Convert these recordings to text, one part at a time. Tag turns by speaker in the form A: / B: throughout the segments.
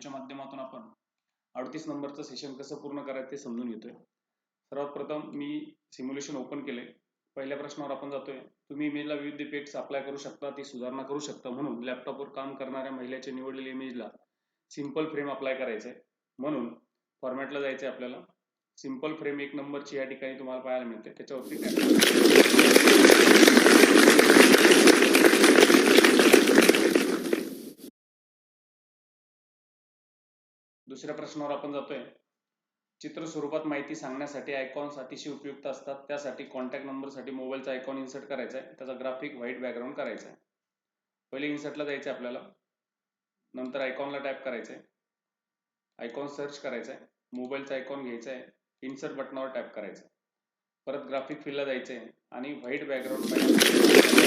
A: व्हिडिओच्या माध्यमातून आपण अडतीस नंबरचं सेशन कसं पूर्ण करायचं ते समजून घेतोय. सर्वात प्रथम मी सिम्युलेशन ओपन केले पहिल्या प्रश्नावर आपण जातोय. तुम्ही इमेजला विविध पेट्स अप्लाय करू शकता ती सुधारणा करू शकता म्हणून लॅपटॉपवर काम करणाऱ्या महिलेच्या निवडलेल्या इमेजला सिंपल फ्रेम अप्लाय करायचंय. म्हणून फॉर्मॅटला जायचंय आपल्याला. सिंपल फ्रेम एक नंबरची या ठिकाणी तुम्हाला पाहायला मिळते. त्याच्यावरती दुसऱ्या प्रश्नावर आपण जातोय. चित्र स्वरूपात माहिती सांगण्यासाठी आयकॉन्स अतिशय उपयुक्त असतात. त्यासाठी कॉन्टॅक्ट नंबरसाठी मोबाईलचा आयकॉन इन्सर्ट करायचा आहे. त्याचा ग्राफिक व्हाईट बॅकग्राऊंड करायचा आहे. पहिले इन्सर्टला जायचं आहे आपल्याला. नंतर आयकॉनला टॅप करायचं आहे. आयकॉन सर्च करायचा आहे. मोबाईलचा आयकॉन घ्यायचा आहे. इन्सर्ट बटनावर टॅप करायचं आहे. परत ग्राफिक फिलला जायचं आहे. आणि व्हाईट बॅकग्राऊंड पाहिजे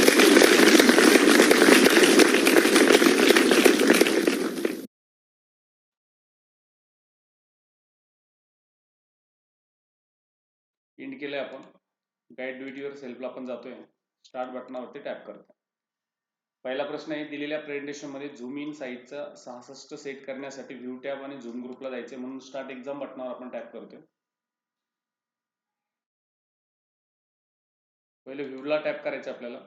A: केलंय आपण गाईड डू इट युअर सेल्फला आपण जातोय. स्टार्ट बटनावरती टॅप करतो पहिला प्रश्न आहे दिलेल्या प्रेझेंटेशनमध्ये झूम इन साईजचा सहासष्ट सेट करण्यासाठी व्ह्यू टॅब आणि झूम ग्रुपला जायचे म्हणून स्टार्ट एक्झाम बटनावर आपण टॅप करतोय. पहिले व्ह्यूला टॅप करायचं आपल्याला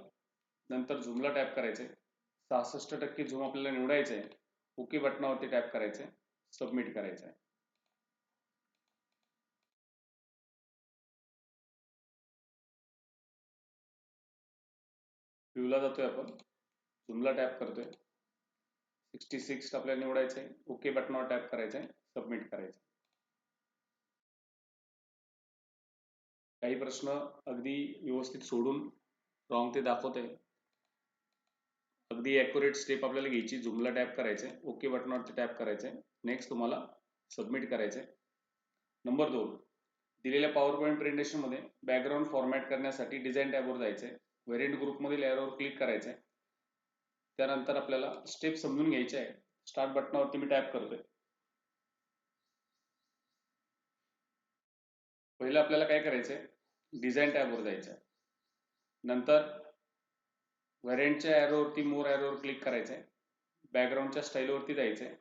A: नंतर झूमला टॅप करायचे सहासष्ट टक्के झूम आपल्याला निवडायचे ओके बटनावरती टॅप करायचे सबमिट करायचं आहे व्ह्यूला जातोय आपण. झूमला टॅप करतोय. सिक्स्टी सिक्स आपल्याला निवडायचं आहे ओके बटनावर टॅप करायचं आहे सबमिट करायचं काही प्रश्न अगदी व्यवस्थित सोडून रॉंग ते दाखवत आहे अगदी ॲक्युरेट स्टेप आपल्याला घ्यायची. झूमला टॅप करायचे ओके बटनावरती टॅप करायचे नेक्स्ट तुम्हाला सबमिट करायचे नंबर दोन. दिलेल्या पॉवर पॉईंट प्रेझेंटेशनमध्ये बॅकग्राऊंड फॉर्मॅट करण्यासाठी डिझाईन टॅबवर जायचे व्हेरियंट ग्रुपमधील एरोवर क्लिक करायचं आहे त्यानंतर आपल्याला स्टेप समजून घ्यायचे आहे. स्टार्ट बटनावरती मी टॅप करतोय. पहिलं आपल्याला काय करायचंय? डिझाईन टॅबवर जायचं आहे नंतर व्हेरियंटच्या ॲरोवरती मोर ॲरोवर क्लिक करायचं आहे बॅकग्राऊंडच्या स्टाईलवरती जायचं आहे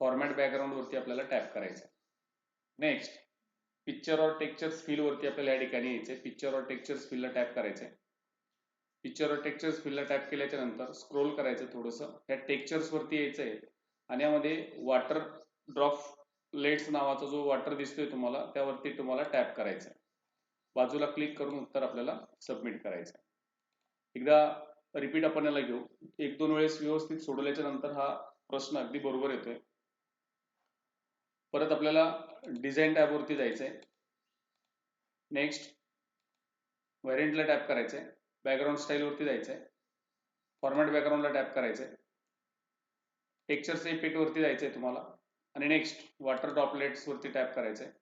A: फॉर्मॅट बॅकग्राऊंडवरती आपल्याला टॅप करायचं आहे नेक्स्ट पिक्चर और टेक्चर्स फीलवरती आपल्याला या ठिकाणी यायचं आहे पिक्चर और टेक्चर्स फीलला टॅप करायचं आहे पिक्चर टेक्चर्स फीलला टॅप केल्याच्यानंतर स्क्रोल करायचं थोडंसं. त्या टेक्चर्स वरती यायचं आहे. आणि यामध्ये वॉटर ड्रॉप लेट्स नावाचा जो वॉटर दिसतोय तुम्हाला त्यावरती तुम्हाला टॅप करायचं आहे. बाजूला क्लिक करून उत्तर आपल्याला सबमिट करायचं आहे. एकदा रिपीट आपण याला घेऊ. एक दोन वेळेस व्यवस्थित सोडवल्याच्या नंतर हा प्रश्न अगदी बरोबर येतोय. परत आपल्याला डिझाईन टॅबवरती जायचं आहे नेक्स्ट व्हेरियंटला टॅप करायचं आहे बॅकग्राऊंड स्टाईलवरती जायचं आहे फॉर्मॅट बॅकग्राऊंडला टॅप करायचं आहे टेक्चरच्या इफेक्टवरती जायचं आहे तुम्हाला. आणि नेक्स्ट वॉटर ड्रॉपलेट्स वरती टॅप करायचं आहे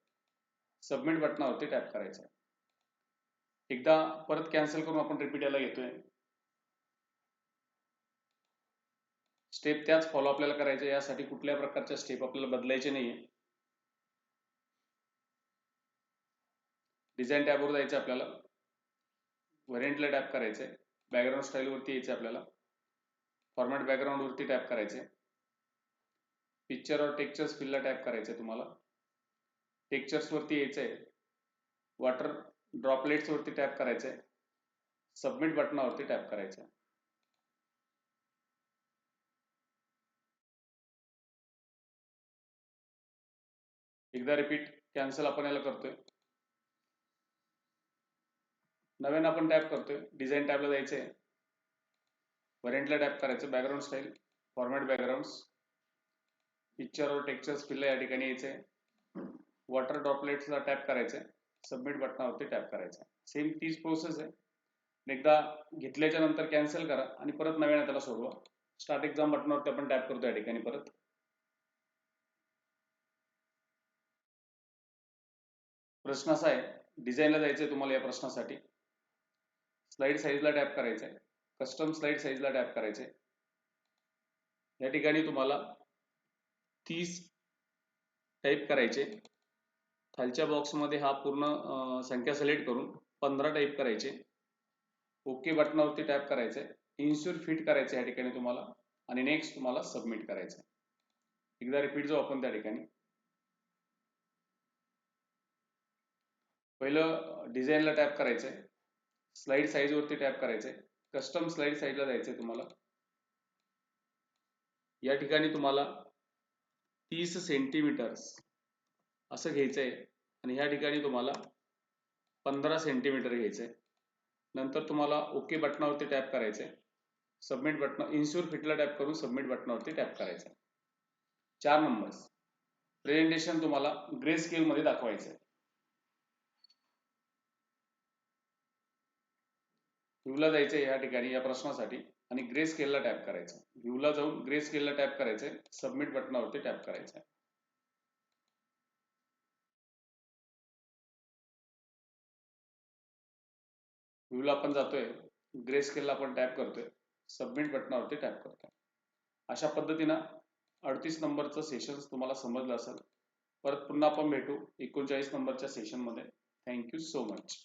A: सबमिट बटनावरती टॅप करायचं आहे एकदा परत कॅन्सल करून आपण रिपीट याला घेतोय. स्टेप त्याच फॉलो आपल्याला करायचे यासाठी कुठल्या प्रकारच्या स्टेप आपल्याला बदलायचे नाहीये. डिझाईन टॅबवर जायचं आपल्याला. व्हेरियंटला टॅप करायचे. बॅकग्राऊंड स्टाईलवरती यायचे आपल्याला. फॉर्मॅट बॅकग्राऊंडवरती टॅप करायचे. पिक्चर और टेक्चर्स फिलला टॅप करायचे तुम्हाला. टेक्चर्स वरती आहे वॉटर ड्रॉपलेट्सवरती टॅप करायचे. सबमिट बटनावरती टॅप करायचे. एकदा रिपीट कॅन्सल आपण याला करतोय. नवीन आपण टॅप करतोय. डिझाईन टॅबला जायचंय. व्हेरियंटला टॅप करायचं background style format background picture और टेक्चर्स फिलला या ठिकाणी यायचंय. वॉटर ड्रॉपलेट्सला टॅप करायचंय. सबमिट बटनावरती टॅप करायचं सेम तीच प्रोसेस आहे. एकदा घेतल्याच्या नंतर कॅन्सल करा आणि परत नव्याने त्याला सोडवा. स्टार्ट एक्झाम बटनावरती आपण टॅप करतो या ठिकाणी परत. प्रश्न असा आहे. डिझाईनला जायचंय तुम्हाला या प्रश्नासाठी. स्लाइड साईजला टॅप करायचंय. कस्टम स्लाइड साईजला टॅप करायचे या ठिकाणी तुम्हाला तीस टाईप करायचे. खालच्या बॉक्समध्ये हा पूर्ण संख्या सिलेक्ट करून पंधरा टाईप करायचे. ओके बटनावरती टॅप करायचे इन्श्युअर फिट करायचं या ठिकाणी तुम्हाला. आणि नेक्स्ट तुम्हाला सबमिट करायचं आहे एकदा रिपीट जाऊ आपण त्या ठिकाणी. पहिलं डिझाईनला टॅप करायचंय. स्लाइड साईज वरती टॅप करायचंय. कस्टम स्लाइड साईजला जायचंय तुम्हाला. या ठिकाणी तुम्हाला तीस सेंटीमीटर असं घ्यायचंय आणि ह्या ठिकाणी तुम्हाला पंधरा सेंटीमीटर घ्यायचंय. नंतर तुम्हाला ओके बटनावरती टॅप करायचंय. सबमिट बटन इन्शुअर फिटला टॅप करून सबमिट बटनावरती टॅप करायचं चार नंबर प्रेझेंटेशन तुम्हाला ग्रे स्केलमध्ये दाखवायचं आहे व्ह्यूला जायचं या ठिकाणी या प्रश्नासाठी. आणि ग्रे स्केलला टॅप करायचं व्ह्यूला जाऊन ग्रे स्केलला टॅप करायचंय. सबमिट बटनावरती टॅप करायचं व्ह्यूला आपण जातोय. ग्रे स्केलला आपण टॅप करतोय. सबमिट बटनावरती टॅप करतोय. अशा पद्धतीनं अडतीस नंबरचं सेशन तुम्हाला समजलं असेल. परत पुन्हा आपण भेटू एकोणचाळीस नंबरच्या सेशनमध्ये थँक्यू सो मच